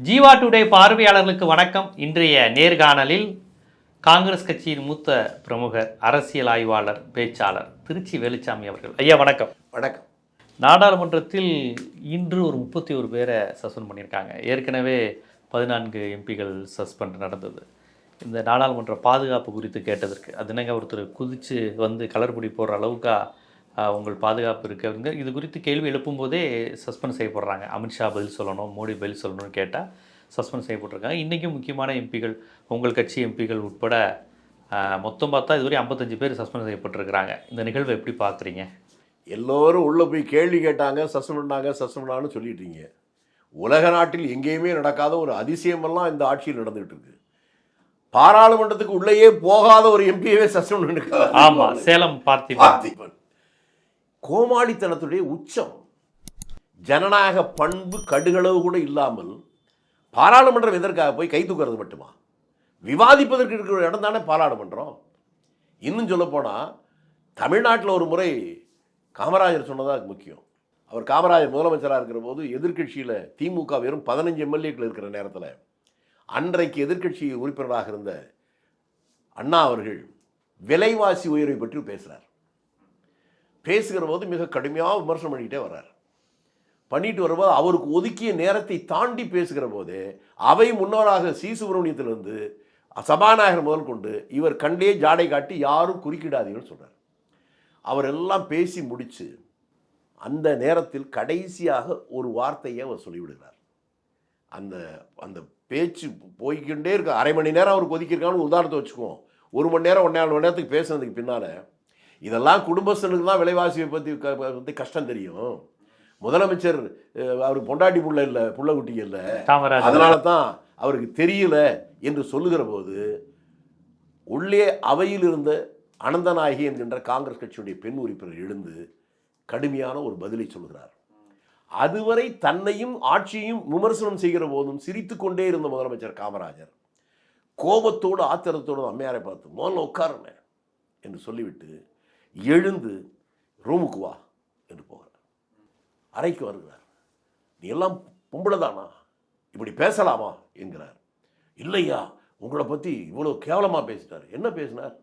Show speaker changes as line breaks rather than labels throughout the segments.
Jeeva today பார்வையாளர்களுக்கு வணக்கம். இன்றைய நேர்காணலில் காங்கிரஸ் கட்சியின் மூத்த பிரமுகர் அரசியல் ஆய்வாளர் பேச்சாளர் திருச்சி வேலுச்சாமி அவர்கள். ஐயா வணக்கம்.
வணக்கம்.
நாடாளுமன்றத்தில் இன்று ஒரு முப்பத்தி ஒரு பேரை சஸ்பெண்ட் பண்ணியிருக்காங்க. ஏற்கனவே பதினான்கு எம்பிகள் சஸ்பெண்ட் நடந்தது. இந்த நாடாளுமன்ற பாதுகாப்பு குறித்து கேட்டதற்கு அது என்னங்க ஒருத்தர் குதித்து வந்து கலர்புடி போடுற அளவுக்கா ஆஹ், உங்கள் பாதுகாப்பு இருக்குங்க இது குறித்து கேள்வி எழுப்பும்போதே சஸ்பெண்ட் செய்யப்படுறாங்க. அமித்ஷா பதில் சொல்லணும் மோடி பதில் சொல்லணும்னு கேட்டால் சஸ்பெண்ட் செய்யப்பட்டிருக்காங்க. இன்றைக்கும் முக்கியமான எம்பிகள் உங்கள் கட்சி எம்பிகள் உட்பட மொத்தம் பார்த்தா இதுவரை ஐம்பத்தஞ்சு பேர் சஸ்பெண்ட் செய்யப்பட்டிருக்கிறாங்க. இந்த நிகழ்வை எப்படி பார்க்குறீங்க?
எல்லோரும் உள்ளே போய் கேள்வி கேட்டாங்க சஸ்பெண்ட் பண்ணாங்க சஸ்பெண்ட் பண்ணாங்கன்னு சொல்லிட்டீங்க. உலக நாட்டில் எங்கேயுமே நடக்காத ஒரு அதிசயமெல்லாம் இந்த ஆட்சியில் நடந்துகிட்டு இருக்கு. பாராளுமன்றத்துக்கு உள்ளேயே போகாத ஒரு எம்பியவே சஸ்பெண்ட் பண்ணிருக்காங்க
ஆமா சேலம் பார்த்திபன்.
பார்த்திபன். கோமாளித்தனத்துடைய உச்சம். ஜனநாயக பண்பு கடுகளவு கூட இல்லாமல் பாராளுமன்றம் எதற்காக போய் கை தூக்கிறது மட்டுமா? விவாதிப்பதற்கு இருக்கிற ஒரு இடம் தானே பாராளுமன்றம்? இன்னும் சொல்லப்போனால் தமிழ்நாட்டில் ஒரு முறை காமராஜர் சொன்னதாக முக்கியம். அவர் காமராஜர் முதலமைச்சராக இருக்கிற போது எதிர்க்கட்சியில் திமுக வெறும் பதினஞ்சு எம்எல்ஏக்கள் இருக்கிற நேரத்தில் அன்றைக்கு எதிர்க்கட்சி உறுப்பினராக இருந்த அண்ணா அவர்கள் விலைவாசி உயர்வை பற்றி பேசுகிறார் பேசுகிற போது மிக கடுமையாக விமர்சனம் பண்ணிக்கிட்டே வர்றார். பண்ணிட்டு வரும்போது அவருக்கு ஒதுக்கிய நேரத்தை தாண்டி பேசுகிற போது அவை முன்னோராக சி சுப்பிரமணியத்திலிருந்து சபாநாயகர் முதல் கொண்டு இவர் கண்டே ஜாடை காட்டி யாரும் குறுக்கிடாதீங்கன்னு சொல்கிறார் அவர் எல்லாம் பேசி முடித்து அந்த நேரத்தில் கடைசியாக ஒரு வார்த்தையை அவர் சொல்லிவிடுகிறார். அந்த அந்த பேச்சு போய்கொண்டே இருக்க. அரை மணி நேரம் அவருக்கு ஒதுக்கியிருக்கான்னு உதாரணத்தை வச்சுக்குவோம். ஒரு மணி நேரம் ஒன்றே மணி நேரத்துக்கு பேசுனதுக்கு பின்னால் இதெல்லாம் குடும்பஸ்தனுக்கு தான் விலைவாசியை பற்றி பற்றி கஷ்டம் தெரியும். முதலமைச்சர் அவருக்கு பொண்டாட்டி புள்ள இல்லை புள்ள குட்டி இல்லை. அதனால தான் அவருக்கு தெரியல என்று சொல்லுகிற போது உள்ளே அவையில் இருந்த அனந்தநாயகி என்கின்ற காங்கிரஸ் கட்சியுடைய பெண் உறுப்பினர் எழுந்து கடுமையான ஒரு பதிலை சொல்கிறார். அதுவரை தன்னையும் ஆட்சியையும் விமர்சனம் செய்கிற போதும் சிரித்து கொண்டே இருந்த முதலமைச்சர் காமராஜர் கோபத்தோடு ஆத்திரத்தோடு அம்மையாரை பார்த்து முதல்ல உட்காருங்க என்று சொல்லிவிட்டு எழுந்து ரூமுக்கு வா என்று போகிறார். அறைக்கு வருகிறார். நீ எல்லாம் பொம்பளை தானா? இப்படி பேசலாமா? என்கிறார். இல்லையா உங்களை பற்றி இவ்வளோ கேவலமாக பேசினார் என்ன பேசினார்?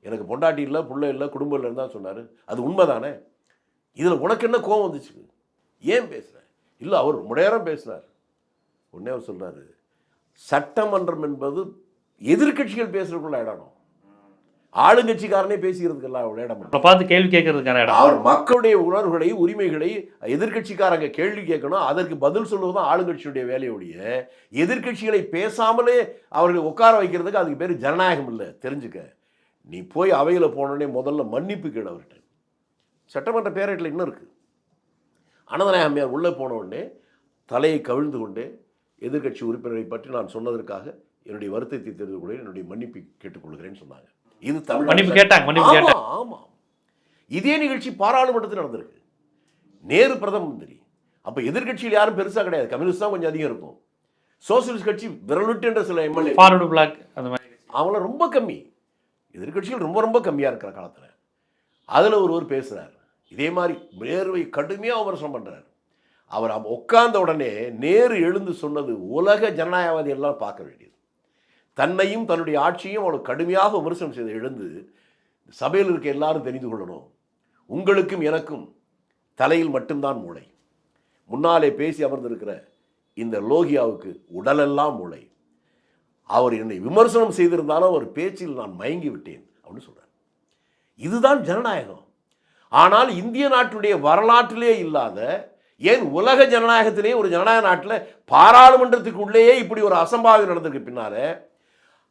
எனக்கு பொண்டாட்டி இல்லை பிள்ளை இல்லை குடும்பம் இல்லைன்னு தான் சொன்னார். அது உண்மைதானே? இதில் உனக்கு என்ன கோவம் வந்துச்சு? ஏன் பேசுகிற இல்லை அவர் ரொம்ப நேரம் பேசினார். உடனே அவர் சொல்கிறாரு சட்டமன்றம் என்பது எதிர்க்கட்சிகள் பேசுகிறக்குள்ள இடணும் ஆளுங்கட்சிக்காரனே பேசிக்கிறதுக்கெல்லாம் அவ்வளோ இடம்.
உங்களை பார்த்து கேள்வி கேட்கறதுக்கான இடம்.
அவர் மக்களுடைய உணர்வுகளை உரிமைகளை எதிர்க்கட்சிக்காரங்க கேள்வி கேட்கணும். அதற்கு பதில் சொல்வது தான் ஆளுங்கட்சியுடைய வேலையுடைய எதிர்க்கட்சிகளை பேசாமலே அவர்களை உட்கார வைக்கிறதுக்கு அதுக்கு பேர் ஜனநாயகம் இல்லை. தெரிஞ்சுக்க. நீ போய் அவையில் போனோடனே முதல்ல மன்னிப்பு கேடு அவர்கிட்ட. சட்டமன்ற பேரட்டில் இன்னும் இருக்கு. அனந்தநாயக அம்மையார் உள்ளே போன உடனே தலையை கவிழ்ந்து கொண்டே எதிர்க்கட்சி உறுப்பினரை பற்றி நான் சொன்னதற்காக என்னுடைய வருத்தத்தை தெரிந்து கொள்ள என்னுடைய மன்னிப்பு கேட்டுக்கொள்கிறேன்னு சொன்னாங்க. இது தமிழ்
மன்னிப்பு கேட்டாங்க, மன்னிப்பு
ஆமா,
கேட்டாங்க.
ஆமா. இதே நிகழ்ச்சி பாராளுமன்றத்தில் நடந்திருக்கு. நேரு பிரதம மந்திரி. அப்ப எதிர்க்கட்சியில் யாரும் பெருசா கிடையாது. கம்யூனிஸ்ட் தான் கொஞ்சம் அதிகம் இருக்கும். சோசியலிஸ்ட் கட்சி விரலுட்டு என்ற சில எம்எல்ஏ
ஃபார்வர்டு பிளாக் அந்த மாதிரி.
அவங்கள ரொம்ப கம்மி. எதிர்க்கட்சிகள் ரொம்ப ரொம்ப கம்மியாக இருக்கிற காலத்தில். அதில் ஒருவர் பேசுகிறார் இதே மாதிரி நேருவை கடுமையாக விமர்சனம் பண்ணுறார் அவர் உட்கார்ந்த உடனே நேரு எழுந்து சொன்னது உலக ஜனநாயகவாதி எல்லாம் பார்க்க வேண்டியது. தன்னையும் தன்னுடைய ஆட்சியும் அவனுக்கு கடுமையாக விமர்சனம் செய்து எழுந்து சபையில் இருக்க எல்லாரும் தெரிந்து கொள்ளணும். உங்களுக்கும் எனக்கும் தலையில் மட்டும்தான் மூளை. முன்னாலே பேசி அமர்ந்திருக்கிற இந்த லோகியாவுக்கு உடலெல்லாம் மூளை. அவர் என்னை விமர்சனம் செய்திருந்தாலும் அவர் பேச்சில் நான் மயங்கி விட்டேன் அப்படின்னு சொல்றார். இதுதான் ஜனநாயகம். ஆனால் இந்திய நாட்டுடைய வரலாற்றிலே இல்லாத ஏன் உலக ஜனநாயகத்திலே ஒரு ஜனநாயக நாட்டில் பாராளுமன்றத்துக்கு உள்ளேயே இப்படி ஒரு அசம்பாவிதம் நடந்திருக்கு பின்னால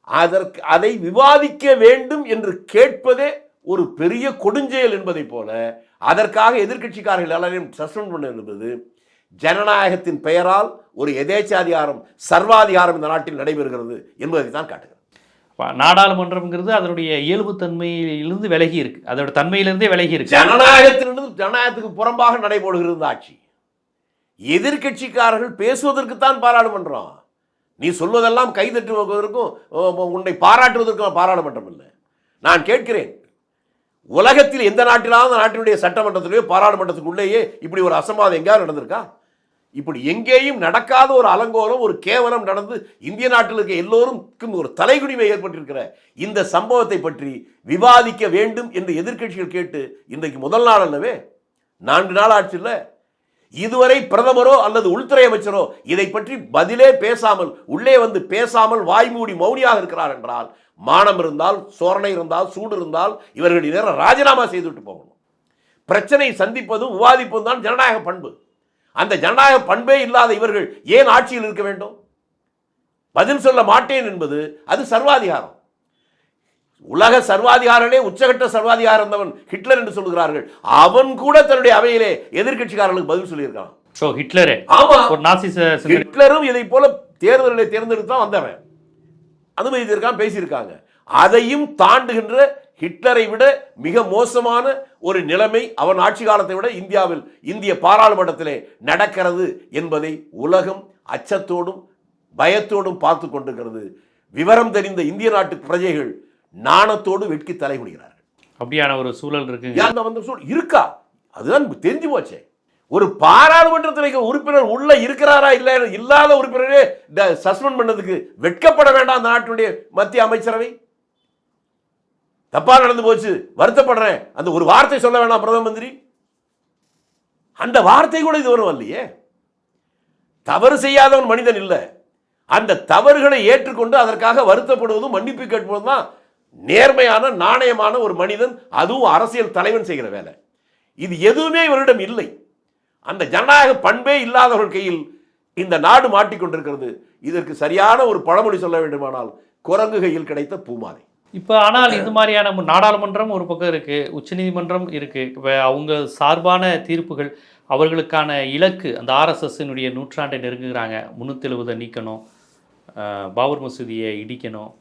அதற்கு அதை விவாதிக்க வேண்டும் என்று கேட்பதே ஒரு பெரிய கொடுஞ்செயல் என்பதை போல அதற்காக எதிர்க்கட்சிக்காரர்கள் எல்லாரையும் சஸ்பெண்ட் பண்ண என்பது ஜனநாயகத்தின் பெயரால் ஒரு எதேச்சாதிகாரம் சர்வாதிகாரம் இந்த நாட்டில் நடைபெறுகிறது என்பதை தான் காட்டுகிறது.
நாடாளுமன்றம்ங்கிறது அதனுடைய இயல்புத்தன்மையிலிருந்து விலகி இருக்கு. அதோட தன்மையிலிருந்தே விலகி இருக்கு.
ஜனநாயகத்திலிருந்து ஜனநாயகத்துக்கு புறம்பாக நடைபெறுகிறது ஆட்சி. எதிர்க்கட்சிக்காரர்கள் பேசுவதற்குத்தான் பாராளுமன்றம். நீ சொல்வதெல்லாம் கைதட்டுவதற்கும் வைப்பதற்கும் உன்னை பாராட்டுவதற்கும் பாராளுமன்றம் இல்லை நான் கேட்கிறேன் உலகத்தில் எந்த நாட்டிலாவது நாட்டினுடைய சட்டமன்றத்திலேயோ பாராளுமன்றத்துக்குள்ளேயே இப்படி ஒரு அசம்பாதம் எங்கேயாவது நடந்திருக்கா? இப்படி எங்கேயும் நடக்காத ஒரு அலங்கோலம் ஒரு கேவலம் நடந்து இந்திய நாட்டில் இருக்க எல்லோருக்கும் ஒரு தலைகுனிமை ஏற்பட்டிருக்கிற இந்த சம்பவத்தை பற்றி விவாதிக்க வேண்டும் என்று எதிர்க்கட்சிகள் கேட்டு இன்றைக்கு முதல் நாள் அல்லவே? நான்கு நாள் ஆச்சு இதுவரை பிரதமரோ அல்லது உள்துறை அமைச்சரோ இதை பற்றி பதிலே பேசாமல் உள்ளே வந்து பேசாமல் வாய்மூடி மௌனியாக இருக்கிறார் என்றால் மானம் இருந்தால் சோரணை இருந்தால் சூடு இருந்தால் இவர்கள் நேரம் ராஜினாமா செய்துவிட்டு போகணும். பிரச்சனை சந்திப்பதும் விவாதிப்பதும் தான் ஜனநாயக பண்பு. அந்த ஜனநாயக பண்பே இல்லாத இவர்கள் ஏன் ஆட்சியில் இருக்க வேண்டும்? பதில் சொல்ல மாட்டேன் என்பது அது சர்வாதிகாரம். உலக சர்வாதிகாரனே உச்சகட்ட சர்வாதிகாரம் இருந்தவன் ஹிட்லர் என்று சொல்கிறார்கள் அவன் கூட தன்னுடைய அவையிலே எதிர்க்கட்சிக்காரர்களுக்கு பதில் சொல்லியிருக்கான்
ஸோ ஹிட்லரே.
ஆமா.
ஒரு நாசிச
ஹிட்லரும் இதை போல தேர்தலை தேர்ந்தெடுத்து தான் வந்தவன். அனுமதித்திருக்கான் பேசியிருக்காங்க. அதையும் தாண்டுகின்ற ஹிட்லரை விட மிக மோசமான ஒரு நிலைமை அவன் ஆட்சி காலத்தை விட இந்தியாவில் இந்திய பாராளுமன்றத்திலே நடக்கிறது என்பதை உலகம் அச்சத்தோடும் பயத்தோடும் பார்த்து கொண்டிருக்கிறது. விவரம் தெரிந்த இந்திய நாட்டு பிரஜைகள் நாணத்தோடு வெட்கி தலைகுனிகிறார்கள்
அப்படியான ஒரு சூழல் இருக்குங்க.
ஏன் அந்த சொல் இருக்கா? அதுதான் தெரிஞ்சு போச்சே. ஒரு பாராளுமன்றத்தில் இருக்க உறுப்பினர் உள்ள இருக்கிறாரா இல்ல இல்லாத உறுப்பினரே சஸ்பெண்ட் பண்ணதுக்கு வெட்கப்பட வேண்டாம் அந்த நாட்டுடைய மத்திய அமைச்சரவை. தப்பா நடந்து போச்சு. வருத்தப்படுறேன். அந்த ஒரு வார்த்தை சொல்ல வேண்டாம் பிரதம மந்திரி. அந்த வார்த்தை கூட இது வரும் இல்லையே. தவறு செய்யாதவன் மனிதன் இல்லை. அந்த தவறுகளை ஏற்றுக்கொண்டு அதற்காக வருத்தப்படுவதும் மன்னிப்பு கேட்பதும் தான் நேர்மையான நாணயமான ஒரு மனிதன் அதுவும் அரசியல் தலைவன் செய்கிற வேலை. இது எதுவுமே இவரிடம் இல்லை. அந்த ஜனநாயக பண்பே இல்லாதவர்கள் கையில் இந்த நாடு மாட்டிக்கொண்டிருக்கிறது இதற்கு சரியான ஒரு பழமொழி சொல்ல வேண்டுமானால் குரங்கு கையில் கிடைத்த பூமாலை.
இப்போ ஆனால் இது மாதிரியான நாடாளுமன்றம் ஒரு பக்கம் இருக்குது உச்சநீதிமன்றம் இருக்குது இப்போ அவங்க சார்பான தீர்ப்புகள் அவர்களுக்கான இலக்கு அந்த ஆர்எஸ்எஸ்னுடைய நூற்றாண்டை நெருங்குகிறாங்க. முந்நூற்றி எழுபதை நீக்கணும் பாபர் மசூதியை இடிக்கணும்.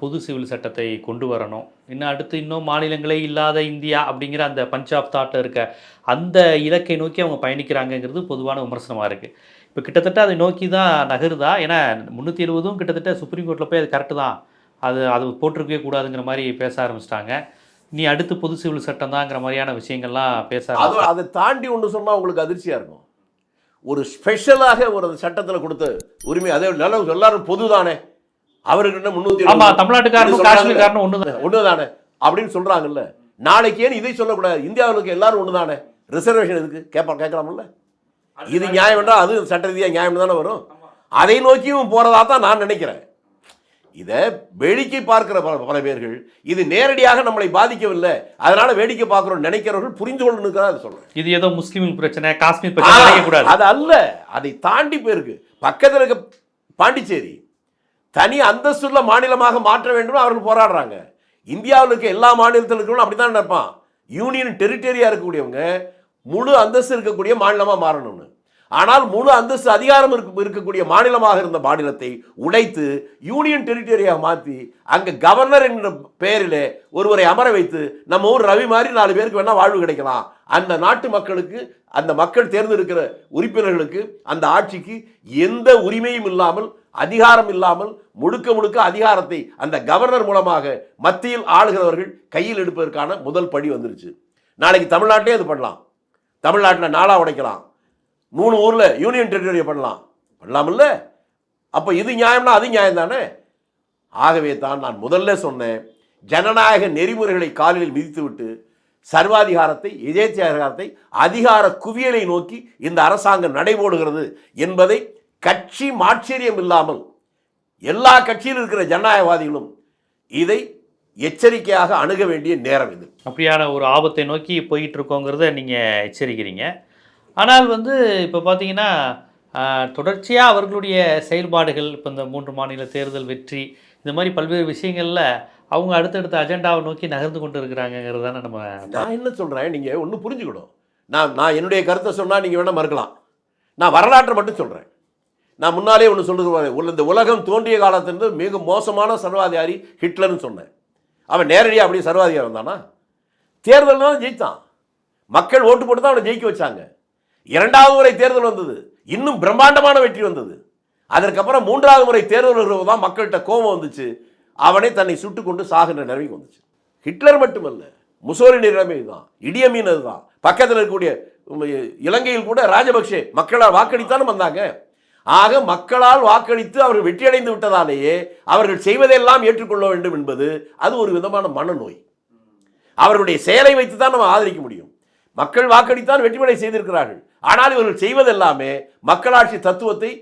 பொது சிவில் சட்டத்தை கொண்டு வரணும். இன்னும் அடுத்து இன்னும் மாநிலங்களே இல்லாத இந்தியா அப்படிங்கிற அந்த பஞ்சாப் தாட்டில் இருக்க அந்த இலக்கை நோக்கி அவங்க பயணிக்கிறாங்கங்கிறது பொதுவான விமர்சனமாக இருக்குது இப்போ கிட்டத்தட்ட அதை நோக்கி தான் நகருதா? ஏன்னா முந்நூற்றி எழுபதும் கிட்டத்தட்ட சுப்ரீம் கோர்ட்டில் போய் அது கரெக்டு தான். அது அது போட்டிருக்கவே கூடாதுங்கிற மாதிரி பேச ஆரம்பிச்சிட்டாங்க. நீ அடுத்து பொது சிவில் சட்டம் தாங்கிற மாதிரியான விஷயங்கள்லாம் பேச
அது அதை தாண்டி ஒன்று சொன்னால் உங்களுக்கு அதிர்ச்சியாக இருக்கும். ஒரு ஸ்பெஷலாக ஒரு சட்டத்தில் கொடுத்த உரிமை அதே நல்ல எல்லாரும் பொதுதானே? தானே என்ன முன்னூத்தி
ஆமா தமிழ்நாட்டுக்காரனும் காஷ்மீர்காரனும் ஒன்று தான்
ஒண்ணுதானே? அப்படின்னு சொல்றாங்கல்ல. நாளைக்கு ஏன் இதை சொல்லக்கூடாது. இந்தியாவில் இருக்க எல்லாரும் ஒண்ணுதானே? ரிசர்வேஷன் எதுக்கு? கேட்பா கேட்கலாம்ல இது நியாயம் என்றால் அது சட்ட ரீதியாக நியாயம் தானே வரும்? அதை நோக்கியும் போறதா தான் நான் நினைக்கிறேன். இதை வேடிக்கை பார்க்கிற பல பல பேர்கள் இது நேரடியாக நம்மளை பாதிக்கவில்லை. அதனால வேடிக்கை பார்க்கிறோம் நினைக்கிறவர்கள் புரிந்து கொள்ளணுங்கிறத சொல்றேன்.
இது ஏதோ முஸ்லீம் பிரச்சனை காஷ்மீர் பிரச்சனை
அது அல்ல. அதை தாண்டி போயிருக்கு. பக்கத்தில் இருக்க பாண்டிச்சேரி தனி அந்தஸ்துள்ள மாநிலமாக மாற்ற வேண்டும் அவர்கள் போராடுறாங்க. இந்தியாவில் இருக்க எல்லா மாநிலத்தில் இருக்கிறவங்களும் அப்படித்தான் நினைப்பான். யூனியன் டெரிட்டரியாக இருக்கக்கூடியவங்க முழு அந்தஸ்து இருக்கக்கூடிய மாநிலமாக மாறணும்னு. ஆனால் முழு அந்தஸ்து அதிகாரம் இருக்க இருக்கக்கூடிய மாநிலமாக இருந்த மாநிலத்தை உடைத்து யூனியன் டெரிட்டரியாக மாற்றி அங்கே கவர்னர் என்ற பெயரிலே ஒருவரை அமர வைத்து நம்ம ஊர் ரவி மாதிரி நாலு பேருக்கு வேணால் வாழ்வு கிடைக்கலாம். அந்த நாட்டு மக்களுக்கு அந்த மக்கள் தேர்ந்தெடுக்கிற உறுப்பினர்களுக்கு அந்த ஆட்சிக்கு எந்த உரிமையும் இல்லாமல் அதிகாரம் இல்லாமல் முழுக்க முழுக்க அதிகாரத்தை அந்த கவர்னர் மூலமாக மத்தியில் ஆளுகிறவர்கள் கையில் எடுப்பதற்கான முதல் படி வந்துருச்சு. நாளைக்கு தமிழ்நாட்டிலே அது பண்ணலாம். தமிழ்நாட்டில் நாளாக உடைக்கலாம். மூணு ஊரில் யூனியன் டெரிட்டரியை பண்ணலாம். பண்ணலாமில்ல? அப்போ இது நியாயம்னா அது நியாயம் தானே ஆகவே தான் நான் முதல்ல சொன்னேன் ஜனநாயக நெறிமுறைகளை காலில் மிதித்துவிட்டு சர்வாதிகாரத்தை எதேச்சாதிகாரத்தை அதிகார குவியலை நோக்கி இந்த அரசாங்கம் நடைபோடுகிறது என்பதை கட்சி மாட்சரியம் இல்லாமல் எல்லா கட்சியில் இருக்கிற ஜனநாயகவாதிகளும் இதை எச்சரிக்கையாக அணுக வேண்டிய நேரம் இது.
அப்படியான ஒரு ஆபத்தை நோக்கி போயிட்டு இருக்கோங்கிறத நீங்கள் எச்சரிக்கிறீங்க. ஆனால் வந்து இப்போ பார்த்தீங்கன்னா தொடர்ச்சியாக அவர்களுடைய செயல்பாடுகள் இப்போ இந்த மூன்று மாநில தேர்தல் வெற்றி இந்த மாதிரி பல்வேறு விஷயங்களில் அவங்க அடுத்தடுத்த அஜெண்டாவை நோக்கி நகர்ந்து கொண்டு இருக்கிறாங்கிறது தானே நம்ம
நான் என்ன சொல்கிறேன் நீங்கள் ஒன்று புரிஞ்சுக்கணும். நான் நான் என்னுடைய கருத்தை சொன்னால் நீங்கள் வேணால் மறுக்கலாம். நான் வரலாற்றை மட்டும் சொல்கிறேன் நான் முன்னாலே ஒன்று சொல்லுறது இந்த உலகம் தோன்றிய காலத்திலிருந்து மிக மோசமான சர்வாதிகாரி ஹிட்லர்னு சொன்னேன். அவன் நேரடியாக அப்படியே சர்வாதிகாரி வந்தானா தேர்தல் தான் ஜெயித்தான் மக்கள் ஓட்டு போட்டு தான் அவனை ஜெயிக்க வச்சாங்க. இரண்டாவது முறை தேர்தல் வந்தது. இன்னும் பிரம்மாண்டமான வெற்றி வந்தது. அதற்கப்புறம் மூன்றாவது முறை தேர்தல் வரும்போது தான் மக்கள்கிட்ட கோபம் வந்துச்சு. அவனே தன்னை சுட்டு கொண்டு சாகின்ற நிலைமைக்கு வந்துச்சு. ஹிட்லர் மட்டுமல்ல முசோலினி நிலைமை தான் இடியமீன் அதுதான். பக்கத்தில் இருக்கக்கூடிய இலங்கையில் கூட ராஜபக்சே மக்களால் வாக்களித்தானே வந்தாங்க. ஆக மக்களால் வாக்களித்து அவர்கள் வெற்றியடைந்து விட்டதாலேயே அவர்கள் செய்வதெல்லாம் ஏற்றுக்கொள்ள வேண்டும் என்பது அது ஒரு விதமான மனநோய். அவர்களுடைய செயலை வைத்து தான் நம்ம ஆதரிக்க முடியும். மக்கள் வாக்களித்தான் வெற்றிமடை செய்திருக்கிறார்கள். ஆனால் இவர்கள் செய்வதெல்லாமே மக்களாட்சி தத்துவத்தை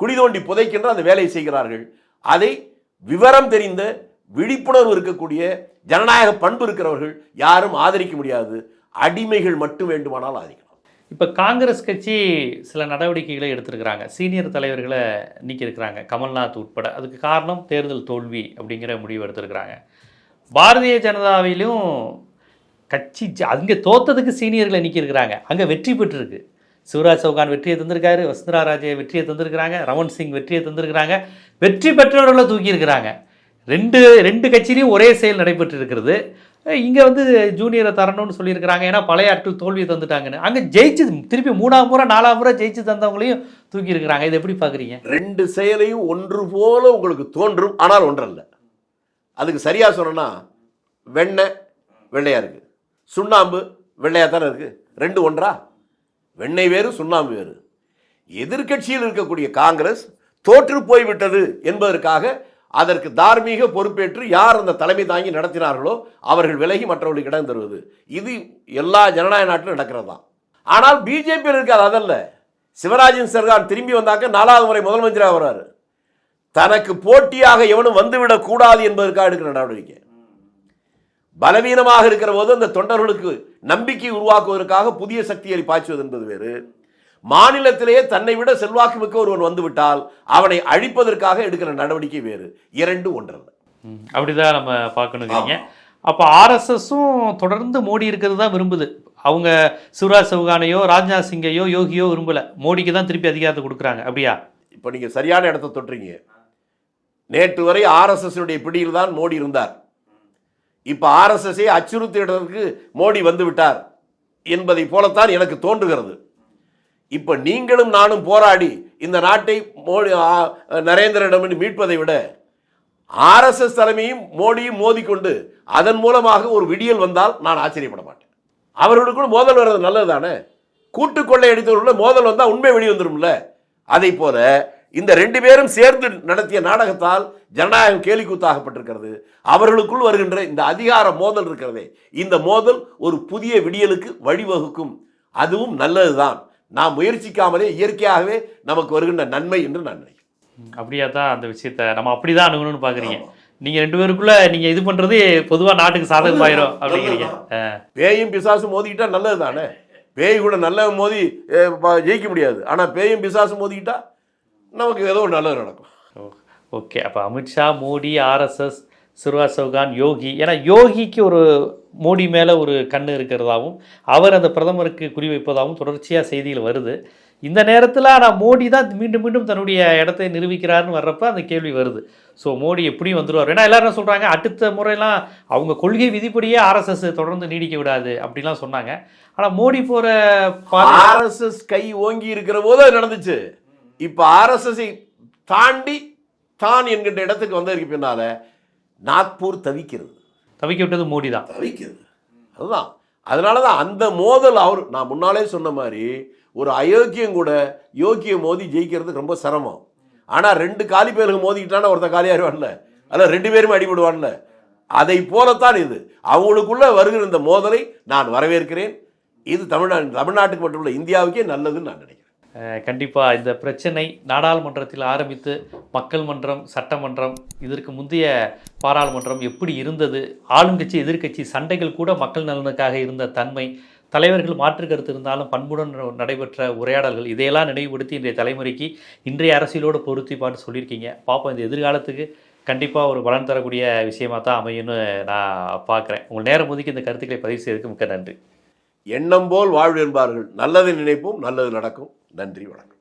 குடிதோண்டி புதைக்கின்ற அந்த வேலையை செய்கிறார்கள். அதை விவரம் தெரிந்த விழிப்புணர்வு இருக்கக்கூடிய ஜனநாயக பண்பு இருக்கிறவர்கள் யாரும் ஆதரிக்க முடியாது. அடிமைகள் மட்டும் வேண்டுமானால் ஆதரிக்கலாம்.
இப்போ காங்கிரஸ் கட்சி சில நடவடிக்கைகளை எடுத்திருக்கிறாங்க. சீனியர் தலைவர்களை நீக்கியிருக்கிறாங்க. கமல்நாத் உட்பட. அதுக்கு காரணம் தேர்தல் தோல்வி அப்படிங்கிற முடிவு எடுத்திருக்கிறாங்க. பாரதிய ஜனதாவிலும் கட்சி அங்கே தோத்ததுக்கு சீனியர்களை நிற்கிருக்கிறாங்க அங்கே வெற்றி பெற்றிருக்கு. சிவராஜ் சௌகான் வெற்றியை தந்திருக்காரு வசுந்தரா ராஜே வெற்றியை தந்திருக்கிறாங்க ரமன் சிங் வெற்றியை தந்திருக்கிறாங்க வெற்றி பெற்றவர்களை தூக்கியிருக்கிறாங்க ரெண்டு ரெண்டு கட்சியிலையும் ஒரே செயல் நடைபெற்று இருக்கிறது இங்கே வந்து ஜூனியரை தரணும்னு சொல்லியிருக்கிறாங்க. ஏன்னா பழைய ஆட்கள் தோல்வியை தந்துட்டாங்கன்னு. அங்கே ஜெயிச்சு திருப்பி மூணாம் முறை நாலாம் முறை ஜெயிச்சு தந்தவங்களையும் தூக்கி இருக்கிறாங்க. இதை எப்படி பார்க்குறீங்க?
ரெண்டு செயலையும் ஒன்று போல உங்களுக்கு தோன்றும் ஆனால் ஒன்றல்ல. அதுக்கு சரியாக சொல்லணும்னா வெண்ணெய் வெள்ளையாக இருக்கு. சுண்ணாம்பு வெள்ளையாக தானே இருக்குது ரெண்டு ஒன்றா? வெண்ணெய் வேறு சுண்ணாம்பு வேறு. எதிர்க்கட்சியில் இருக்கக்கூடிய காங்கிரஸ் தோற்று போய்விட்டது என்பதற்காக அதற்கு தார்மீக பொறுப்பேற்று யார் அந்த தலைமை தாங்கி நடத்தினார்களோ அவர்கள் விலகி மற்றவர்களுக்கு இடம் தருவது. இது எல்லா ஜனநாயக நாட்டிலும் நடக்கிறது? தான் ஆனால் பிஜேபியில் இருக்காது அதல்ல. சிவராஜன் சர்கார் திரும்பி வந்தாக்க நாலாவது முறை முதலமைச்சராக வர்றாரு. தனக்கு போட்டியாக எவனும் வந்துவிடக் கூடாது என்பதற்காக எடுக்கிற நடவடிக்கை. பலவீனமாக இருக்கிற போது அந்த தொண்டர்களுக்கு நம்பிக்கை உருவாக்குவதற்காக புதிய சக்தியை பாய்ச்சுவது என்பது வேறு. மாநிலத்திலேயே தன்னை விட செல்வாக்கு மிக்க ஒருவன் வந்துவிட்டால் அவனை அழிப்பதற்காக எடுக்கிற நடவடிக்கை வேறு. இரண்டு ஒன்றல்ல.
அப்படிதான் நம்ம பார்க்கணுங்கிறீங்க அப்போ ஆர்எஸ்எஸும் தொடர்ந்து மோடி இருக்கிறது தான் விரும்புது. அவங்க சிவராஜ் சௌகானையோ ராஜ்நாத் சிங்கையோ யோகியோ விரும்பல. மோடிக்கு தான் திருப்பி அதிகாரத்தை கொடுக்குறாங்க. அப்படியா?
இப்போ நீங்க சரியான இடத்தை தொட்டுறீங்க. நேற்று வரை ஆர்எஸ்எஸ் பிடியில் தான் மோடி இருந்தார். இப்போ ஆர்எஸ்எஸை அச்சுறுத்திடுறதுக்கு மோடி வந்து விட்டார் என்பதை போலத்தான் எனக்கு தோன்றுகிறது. இப்போ நீங்களும் நானும் போராடி இந்த நாட்டை மோடி ஆ- நரேந்திரனிடம் மீட்பதை விட ஆர்எஸ்எஸ் தலைமையும் மோடியும் மோதிக்கொண்டு அதன் மூலமாக ஒரு விடியல் வந்தால் நான் ஆச்சரியப்பட மாட்டேன். அவர்களுக்குள்ள மோதல் வர்றது நல்லது தானே கூட்டு கொள்ளை அடித்தவர்களுள்ள மோதல் வந்தால் உண்மை வெளி வந்துரும்ல அதை போல இந்த ரெண்டு பேரும் சேர்ந்து நடத்திய நாடகத்தால் ஜனநாயகம் கேலிக்கூத்தாகப்பட்டிருக்கிறது. அவர்களுக்குள் வருகின்ற இந்த அதிகார மோதல் இருக்கிறதே. இந்த மோதல் ஒரு புதிய விடியலுக்கு வழிவகுக்கும். அதுவும் நல்லதுதான். நாம் முயற்சிக்காமலே இயற்கையாகவே நமக்கு வருகின்ற நன்மை என்று நான் நினைக்கிறேன்.
அப்படியா தான் அந்த விஷயத்த நம்ம அப்படிதான் அணுகணும்னு பார்க்குறீங்க நீங்க ரெண்டு பேருக்குள்ள நீங்க இது பண்றது பொதுவா நாட்டுக்கு சாதகமாயிரும் அப்படிங்கிறீங்க.
பேயும் பிசாசும் மோதிக்கிட்டா நல்லது தானே பேய் கூட நல்லவன் மோதி ஜெயிக்க முடியாது. ஆனால் பேயும் பிசாசும் மோதிக்கிட்டா நமக்கு ஏதோ ஒரு நல்லது நடக்கும்.
ஓகே அப்போ அமித்ஷா மோடி ஆர்எஸ்எஸ் சிவராஜ் சௌகான் யோகி. ஏன்னா யோகிக்கு ஒரு மோடி மேலே ஒரு கண்ணு இருக்கிறதாவும் அவர் அந்த பிரதமருக்கு குறிவைப்பதாகவும் தொடர்ச்சியாக செய்திகள் வருது. இந்த நேரத்தில் ஆனால் மோடி தான் மீண்டும் மீண்டும் தன்னுடைய இடத்தை நிரூபிக்கிறாருன்னு வர்றப்ப அந்த கேள்வி வருது. ஸோ மோடி எப்படியும் வந்துருவார்? ஏன்னா எல்லாரும் சொல்கிறாங்க அடுத்த முறையெல்லாம் அவங்க கொள்கை விதிப்படியே ஆர்எஸ்எஸ் தொடர்ந்து நீடிக்க விடாது அப்படிலாம் சொன்னாங்க. ஆனால் மோடி போகிற
ஆர்எஸ்எஸ் கை ஓங்கி இருக்கிற போது அது நடந்துச்சு. இப்போ ஆர்எஸ்எஸ்ஐ தாண்டி தான் என்கின்ற இடத்துக்கு வந்ததற்கு பின்னால நாக்பூர் தவிக்கிறது.
தவிக்க விட்டது மோடி தான்.
தவிக்கிறது. அதுதான். அதனால தான் அந்த மோதல் அவர் நான் முன்னாலே சொன்ன மாதிரி ஒரு அயோக்கியம் கூட யோக்கிய மோதி ஜெயிக்கிறது ரொம்ப சிரமம். ஆனால் ரெண்டு காலி பேருக்கு மோதிக்கிட்டான ஒருத்தன் காலியாயிருவான்ல அதில் ரெண்டு பேரும் அடிபடுவான்ல. அதை போலத்தான் இது. அவங்களுக்குள்ள வருகிற இந்த மோதலை நான் வரவேற்கிறேன். இது தமிழ்நாடு தமிழ்நாட்டுக்கு மட்டுமல்ல இந்தியாவுக்கே நல்லதுன்னு நான் நினைக்கிறேன்.
கண்டிப்பாக இந்த பிரச்சனை நாடாளுமன்றத்தில் ஆரம்பித்து மக்கள் மன்றம் சட்டமன்றம் இதற்கு முந்தைய பாராளுமன்றம் எப்படி இருந்தது ஆளுங்கட்சி எதிர்க்கட்சி சண்டைகள் கூட மக்கள் நலனுக்காக இருந்த தன்மை தலைவர்கள் மாற்று கருத்து இருந்தாலும் பண்புடன் நடைபெற்ற உரையாடல்கள் இதையெல்லாம் நினைவுபடுத்தி இன்றைய தலைமுறைக்கு இன்றைய அரசியலோடு பொருத்தி பாட்டு சொல்லியிருக்கீங்க. பார்ப்போம் இந்த எதிர்காலத்துக்கு கண்டிப்பாக ஒரு பலன் தரக்கூடிய விஷயமாக தான் அமையும்னு நான் பார்க்குறேன். உங்கள் நேரம் ஒதுக்கி இந்த கருத்துக்களை பதிவு செய்ததுக்கு மிக்க நன்றி.
எண்ணம் போல் வாழ்வு என்பார்கள் நல்லதை நினைப்போம் நல்லது நடக்கும். நன்றி வணக்கம்.